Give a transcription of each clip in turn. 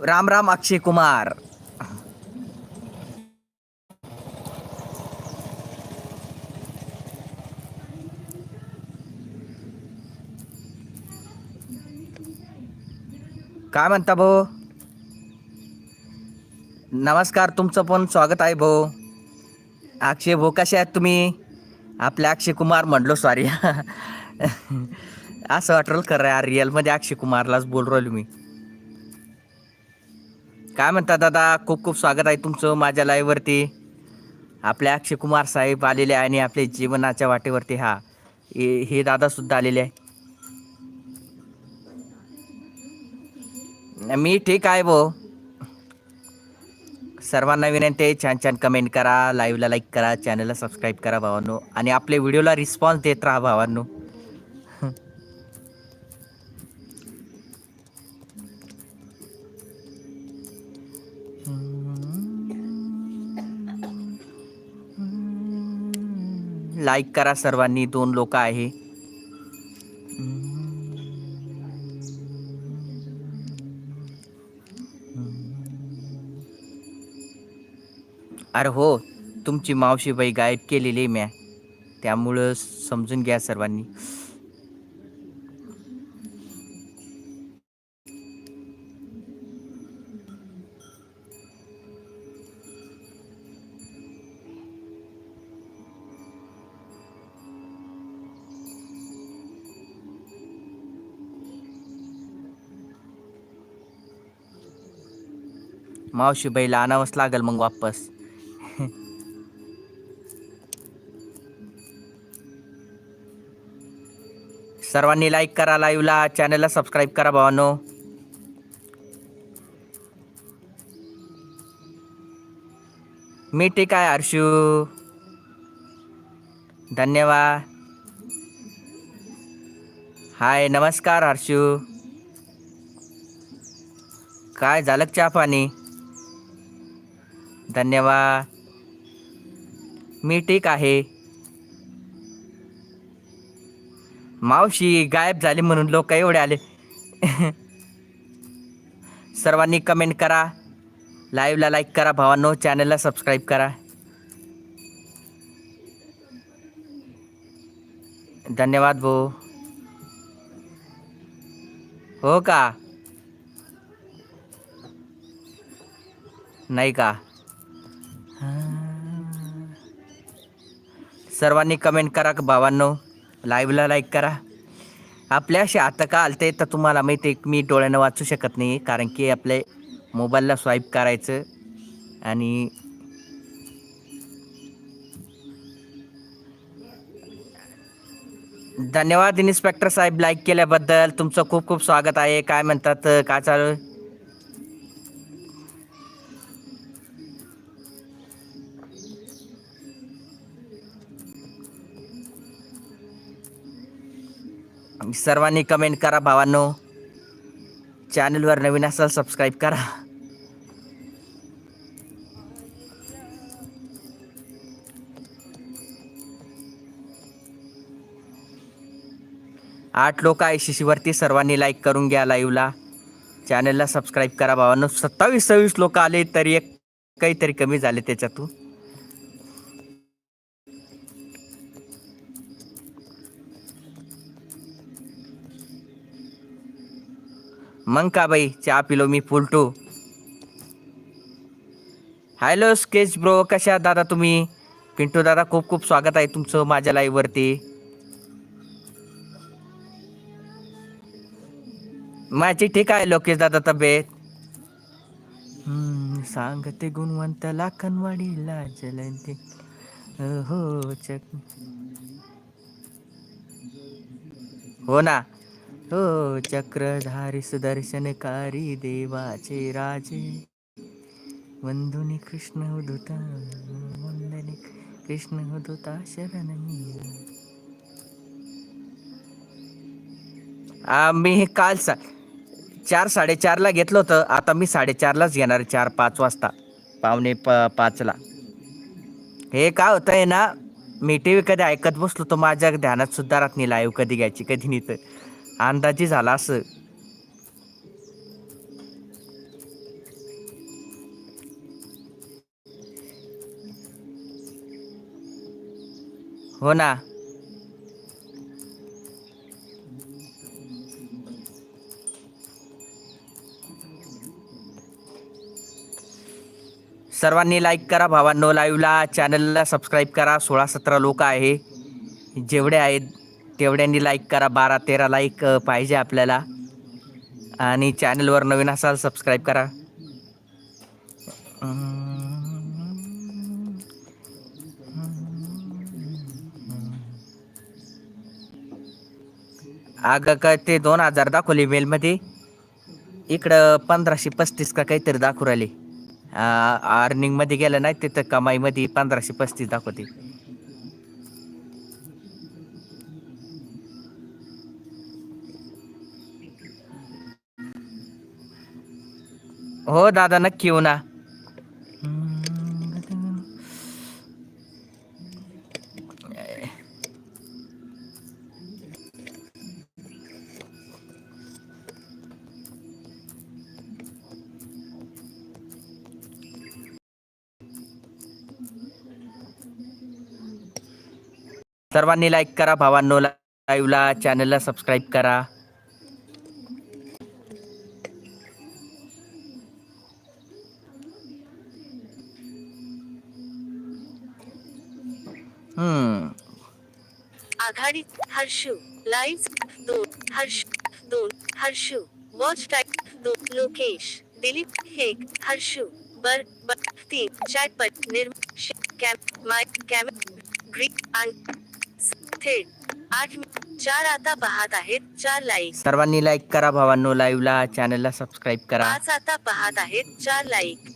राम राम अक्षय कुमार. काय म्हणता भाऊ नमस्कार तुमचं पण स्वागत आहे भाऊ अक्षय भाऊ कसे आहेत तुम्ही? आपले अक्षय कुमार म्हणलो सॉरी असं वाटलं खरं यार रिअलमध्ये अक्षय कुमारलाच बोल राहिलो मी. काय म्हणता दादा? खूप खूप स्वागत आहे तुमचं माझ्या लाईव्हवरती आपले अक्षय कुमार साहेब आलेले आहे आणि आपले जीवनाच्या वाटेवरती हा. हे हे दादासुद्धा आलेले आहे. मी ठीक आहे भाऊ. सर्वांना विनंती आहे छान छान कमेंट करा लाईव्हला लाईक करा चॅनलला सबस्क्राईब करा भावांनो. आणि आपल्या व्हिडिओला रिस्पॉन्स देत राहा भावांनो. लाईक करा सर्वांनी दोन लोक आहे. अरे हो तुमची मावशीबाई गायब केलेली आहे म्या. त्यामुळं समजून घ्या सर्वांनी. मावशीबाईला आणावंच लागेल मग वापस. सर्वांनी लाईक करा लाईव्हला चॅनलला सबस्क्राईब करा भावानो. मी ठीक आहे हर्षू. धन्यवाद. हाय नमस्कार हर्षू. काय झालं चहा पाणी? धन्यवाद. मी ठीक आहे. मावशी गायब झाली म्हणून लोक एवढे आले. सर्वांनी कमेंट करा. लाईव्हला लाईक करा भावांनो. चॅनलला सबस्क्राईब करा. धन्यवाद भाऊ हो का? नाही का? सर्वांनी कमेंट करा का भावांनो? लाईव्हला लाईक करा. आपल्याशी आता का आलते तर तुम्हाला माहिती आहे मी डोळ्यानं वाचू शकत नाही कारण की आपले मोबाईलला स्वाईप करायचं आणि धन्यवाद इन्स्पेक्टर साहेब लाईक केल्याबद्दल. तुमचं खूप खूप स्वागत आहे. काय म्हणतात काय चालू सर्वांनी कमेंट करा भावांनो. चॅनलवर नवीन असाल सबस्क्राईब करा. आठ लोक आहे शिशीवरती सर्वांनी लाईक करून घ्या लाईव्हला चॅनलला सबस्क्राईब करा भावांनो. सत्तावीस सव्वीस लोक आले तरी एक काहीतरी कमी झाले त्याच्यातून. मग का बाई? चहा पिलो मी फुलटू हॅलो स्केच ब्रो कशा दादा तुम्ही? पिंटू दादा खूप खूप स्वागत आहे तुमचं माझ्या लाईव्हवरती माझी ठीक आहे लोकेश दादा तब्येत. सांगते गुणवंत लाखनवाडीला जलंती हो चक. हो ना. हो चक्रधारी सुदर्शनकारी देवाचे राजे. वंदुनी कृष्ण उदुता वंदने कृष्ण उदुता शरणनी मी हे काल सा चार साडेचारला घेतलं होतं. आता मी साडेचारलाच घेणार चार पाच वाजता. पावणे प पाचला. हे काय होतं आहे ना मी टी व्ही कधी ऐकत बसलो तो माझ्या ध्यानात सुद्धा राहत नाही लाईव्ह कधी घ्यायची कधी नाही तर. अंदाजे झाला असं. हो ना. सर्वांनी लाईक करा भावांनो. लाईव्हला चॅनलला सबस्क्राईब करा. सोळा सतरा लोक आहे. जेवढे आहेत तेवढ्यांनी लाईक करा बारा तेरा लाईक पाहिजे आपल्याला. आणि चॅनलवर नवीन असाल सबस्क्राईब करा. अगं काय ते दोन हजार दाखवले मेलमध्ये इकडं पंधराशे पस्तीस का काहीतरी दाखवू राहिले. अर्निंगमध्ये गेलं नाही तिथं कमाईमध्ये पंधराशे पस्तीस दाखवते. हो दादा नक्की येऊ ना. सर्वांनी लाईक करा भावांनो लाईव्हला चॅनलला सबस्क्राईब करा. आघाडी हर्षू लाईव्ह दोन हर्ष दोन हर्षू वॉच टाईप दोन लोकेश दिलीप हेक हर्षू बर बर तीन चॅट पर निर्म कॅम माय कॅम ग्रीक आणि थेट आठ चार आता पाहत आहेत चार लाईक सर्वांनी लाईक करा भावांनो लाईव्हला चॅनलला सबस्क्राईब करा. पाच आता पाहत आहेत चार लाईक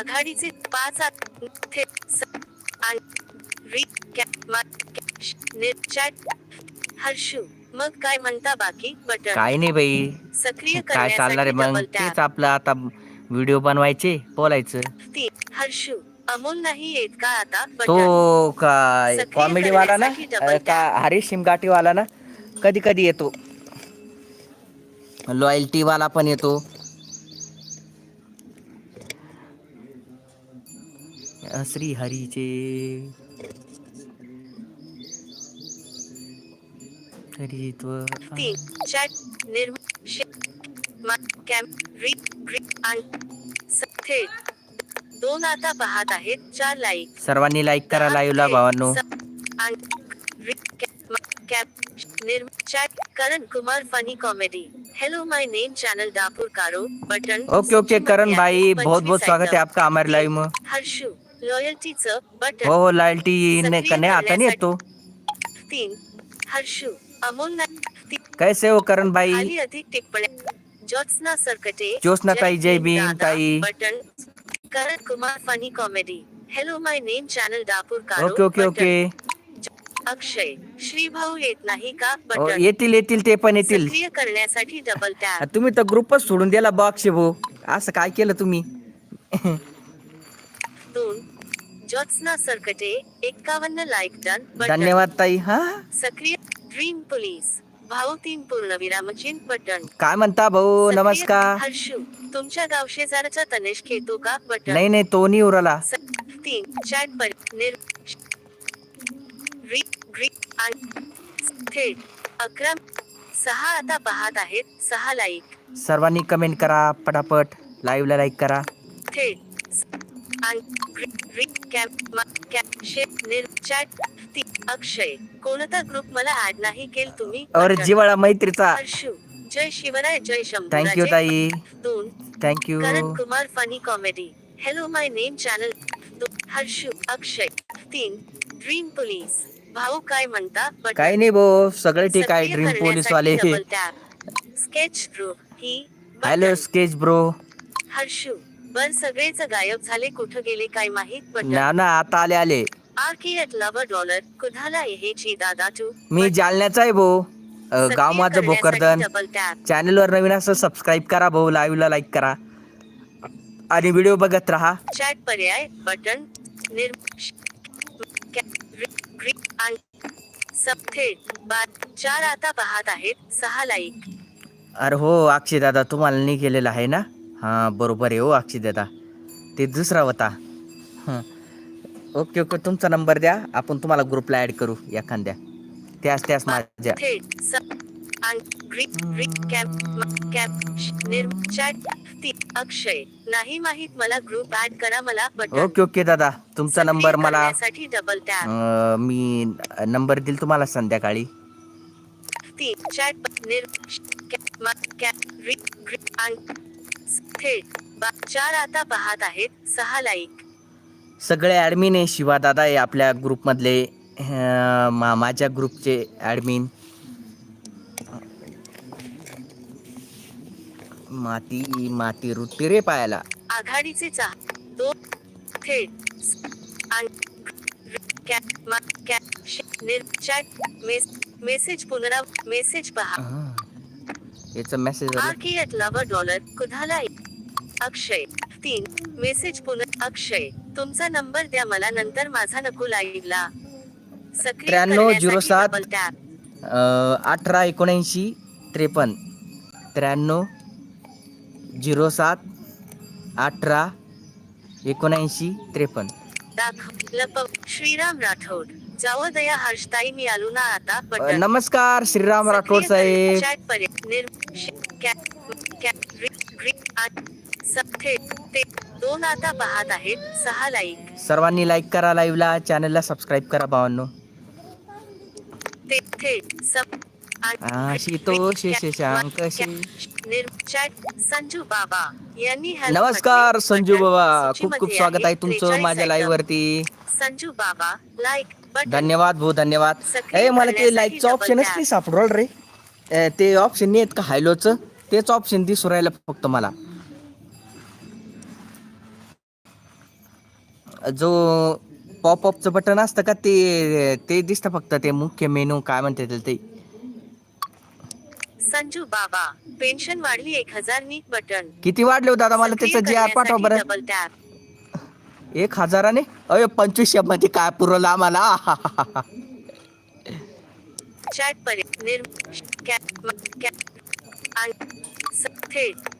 आघाडीचे पाच हर्षू. मग काय म्हणता बाकी? बटन. काय नाही बाई. सक्रिय काय चालणार आहे मग? तेच आपलं आता व्हिडिओ बनवायचे बोलायचं. हर्षू. अमोल नाही येत का आता? तो काय कॉमेडी वाला ना? का हरीश शिमगाटी वाला ना? कधी कधी येतो. लॉयल्टी वाला पण येतो. श्री हरीचे हरित्व दोन आता पाहत आहेत चार लाईक सर्वांनी लाईक करा लाईव्हला भावांनो. Chat Karan Kumar funny comedy hello my name channel Dapur कारो बटन ओके ओके करण भाई बहुत बहुत स्वागत है आपका हमारे लाइव में. हर्षू. लॉयल्टीचं हो बटन हो लॉयल्टी ने सक्रिय करने आता नहीं है तो. तीन हर्षू अमोल ना- ती- कैसे हो करण भाई खाली अधिक टिप्पण्या. ज्योत्स्ना सरकटे ज्योत्स्ना ताई, जय भीम दादा, ताई. Button Karan Kumar funny comedy hello my name channel Dapur कारो okay okay button. Okay Akshay श्रीभाऊ येत नाही का हो, बटन येतील येतील ते पण येतील. सक्रिय करण्यासाठी डबल टॅप तुम्ही तर ग्रुपच सोडून दिला बॉक्स भाऊ असं काय केलं तुम्ही? दोन ज्योत्स्ना सरकटे एक्कावन्न लाईक डन धन्यवाद ताई हा सक्रिय ड्रीम पोलीस भाऊ तीन पूर्णविराम चिन्ह बटन काय म्हणता भाऊ नमस्कार हर्षू तुमच्या गाव शेजारचा तनेश खेतो का बटन नाही नाही तो नाही उरला तीन चॅट पर निर थेट अकरा सहा आता पाहत आहेत सहा लाईक सर्वांनी कमेंट करा पटापट लाईव्हला लाईक करा थेट स- आणि ग्री- री कॅम मा- कॅम शे निर चॅट ती अक्षय कोणता ग्रुप मला ऍड नाही केल तुम्ही और. जिवाळा मैत्रीचा. हर्षू जय शिवराय जय थँक्यू शंभू ताई. दोन. Thank you Karan Kumar funny comedy hello my name channel Harshu Akshay. तीन. ड्रीम पोलीस भाऊ काय म्हणता. काही नाही भाऊ सगळे ठीक आहे ड्रीम पोलीस वाले. स्केच ग्रुप ही हॅलो. स्केच ब्रो हर्षू बर सगळेच गायब झाले कुठं गेले काय माहीत? बटन ना ना आता आले आले. आरकेएट लवर डॉलर कुधाला यायची दादा तू? मी जालन्याचा आहे भाऊ. अ, गाव माझं भोकरदन. डबल टॅप चॅनलवर नवीन असं सबस्क्राईब करा भाऊ लाईव्हला लाईक करा. आणि व्हिडिओ बघत राहा. चॅट पर्याय बटन निर सबथेट बाद चार आता पाहत आहेत सहा लाईक अरे हो अक्षय दादा तुम्हाला नाही केलेलं आहे ना? हां बरोबर आहे हो अक्षय दादा ते दुसरा होता. हं. ओके ओके तुमचा नंबर द्या. आपण तुम्हाला ग्रुपला ॲड करू एखाद्या. त्याच त्याच माझ्या. अक्षय. नाही माहीत मला ग्रुप ऍड करा मला ओके ओके दादा. तुमचा नंबर मला साठी डबल मी नंबर देईल तुम्हाला संध्याकाळी. चॅट थेट चार आता पाहत आहेत सहा लाईक. सगळे ॲडमिन आहे शिवा दादा आहे आपल्या ग्रुपमधले मा माझ्या ग्रुपचे ॲडमिन माती माती रुटी रे पायाला. आघाडीचे चाह दोन थेट मेसेज पुनराव मेसेज पहा. याचा मेसेज डॉलर कुणाला अक्षय. तीन. मेसेज पुन्हा अक्षय. तुमचा नंबर द्या मला नंतर माझा नको लाईव्हला त्र्याण्णव झिरो सात. अठरा एकोणऐंशी त्रेपन्न. त्र्याण्णव झिरो सात अठरा एकोणऐंशी त्रेपन्न. श्रीराम राठोड. जावं दया हर्षताई मी आलो ना आता नमस्कार श्रीराम राठोड साहेब. कर- चॅट पर्याय निर श- कॅप कॅप ग्रीप ग्रीप आ- स- थेट ते दोन आता पाहत आहेत. सहा लाईक सर्वांनी लाईक करा लाईव्हला चॅनलला सबस्क्राईब करा भावांनो. ते थेट सब आशी तो शेषांक शे- निर्चॅट संजू बाबा यांनी help नमस्कार. संजू बाबा. खूप खूप स्वागत आहे तुमचं 43 माझ्या. लाईव्ह वरती. संजू बाबा लाईक धन्यवाद भाऊ धन्यवाद. ए मला ते लाईकचं ऑप्शनच. नाही सापडवलं रे. ते ऑप्शन नाही आहेत का हायलोचं? तेच ऑप्शन दिसू राहिलं फक्त मला. जो पॉपअपचं बटन असतं का ते ते दिसतं फक्त ते मुख्य मेनू काय म्हणते ते? संजू बाबा पेन्शन वाढली एक हजार नी बटन किती वाढले हो दादा मला त्याचं जे आर पाठवा बरं. एक हजाराने? अय पंचवीसशे मध्ये काय पुरवलं आम्हाला? चॅट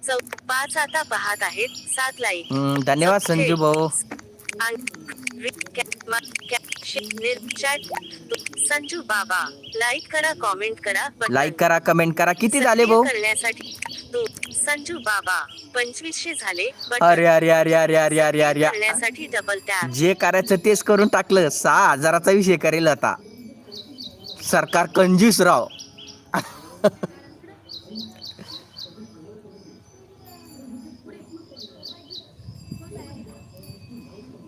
चौ पाच आता पाहत आहेत सात लाईक धन्यवाद संजू भाऊ. संजू बाबा लाईक करा कॉमेंट करा. लाईक करा कमेंट करा किती झाले भाऊ? करण्यासाठी संजू बाबा पंचवीसशे झाले अरे अरे अरे अरे अरे अरे अरे. करण्यासाठी डबल टॅप जे करायचं तेच करून टाकलं. सहा हजाराचा विषय करेल आता. सरकार कंजूस राव.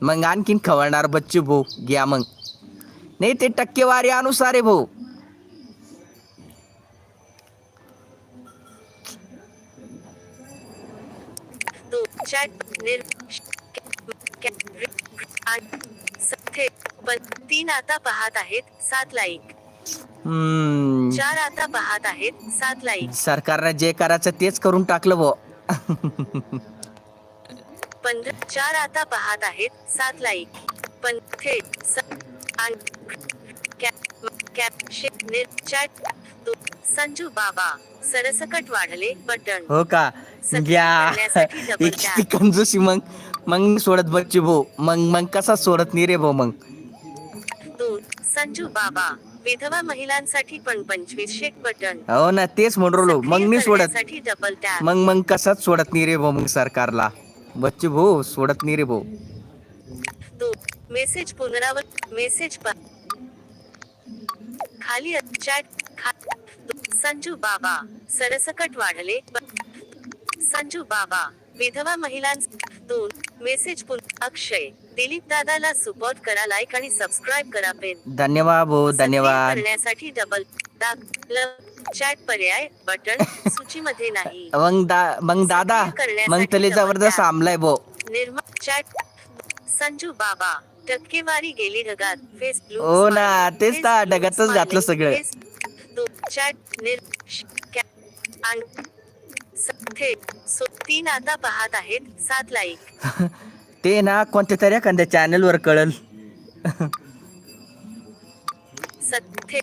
मग आणखीन खवळणार बच्चू भाऊ. घ्या मग. नाही ते टक्केवारी अनुसार आहे भाऊ. तीन आता पाहत आहेत सात लाईक. हम्म, चार आता पाहत आहेत सात लाईक. सरकारनं जे करायचं तेच करून टाकलं भाऊ. पंधरा चार आता पाहत आहेत सात लाईक. पण थेट संजू बाबा सरसकट वाढले बटन. हो का? कंजूसी मग मग सोडत बच्चे भाऊ. मग मग कसा सोडत नाही रे भाऊ मग? संजू बाबा विधवा महिलांसाठी पण पंचवीस शेक बटन. हो ना तेच म्हणलो मग नाही सोडत मग मग कसाच सोडत नाही रे भाऊ मग सरकारला? बच्चे भाऊ सोडत नाही रे भाऊ. दो मेसेज पुनरावृत्त मेसेज पा खाली चॅट खा संजू बाबा सरसकट वाढले संजू बाबा विधवा महिलां दोन मेसेज पुन अक्षय दिलीप दादाला सपोर्ट करा लाईक आणि सबस्क्राईब करा पेन धन्यवाद भाऊ सक्रिय धन्यवाद. करण्यासाठी डबल चॅट पर्याय बटन सूचीमध्ये नाही. मग दा मग दादा मग तले जबरदस्त आमलाय भाऊ निर्मा चॅट संजू बाबा टक्केवारी गेली ढगात. फेसबुक हो ना, तेच तर ढगातच घातलं सगळं. चॅट निर तीन आता पाहत आहेत सात लाईक ते ना कोणत्या तरी एखाद्या चॅनलवर कळल. सत्य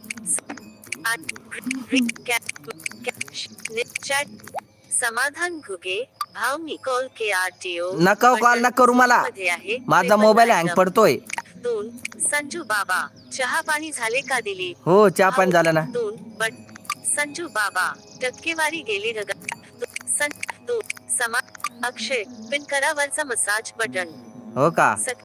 समाधान घुगे भाव निकोल के आरटीओ नका कॉल नका करू मला. आहे माझा मोबाईल हँग पडतोय. दोन संजू बाबा चहा पाणी झाले का दिली हो चहा पाणी झालं ना. दोन बट संजू बाबा टक्केवारी गेली रग दोन समा अक्षय पिन करा वरचा मसाज बटन. हो का?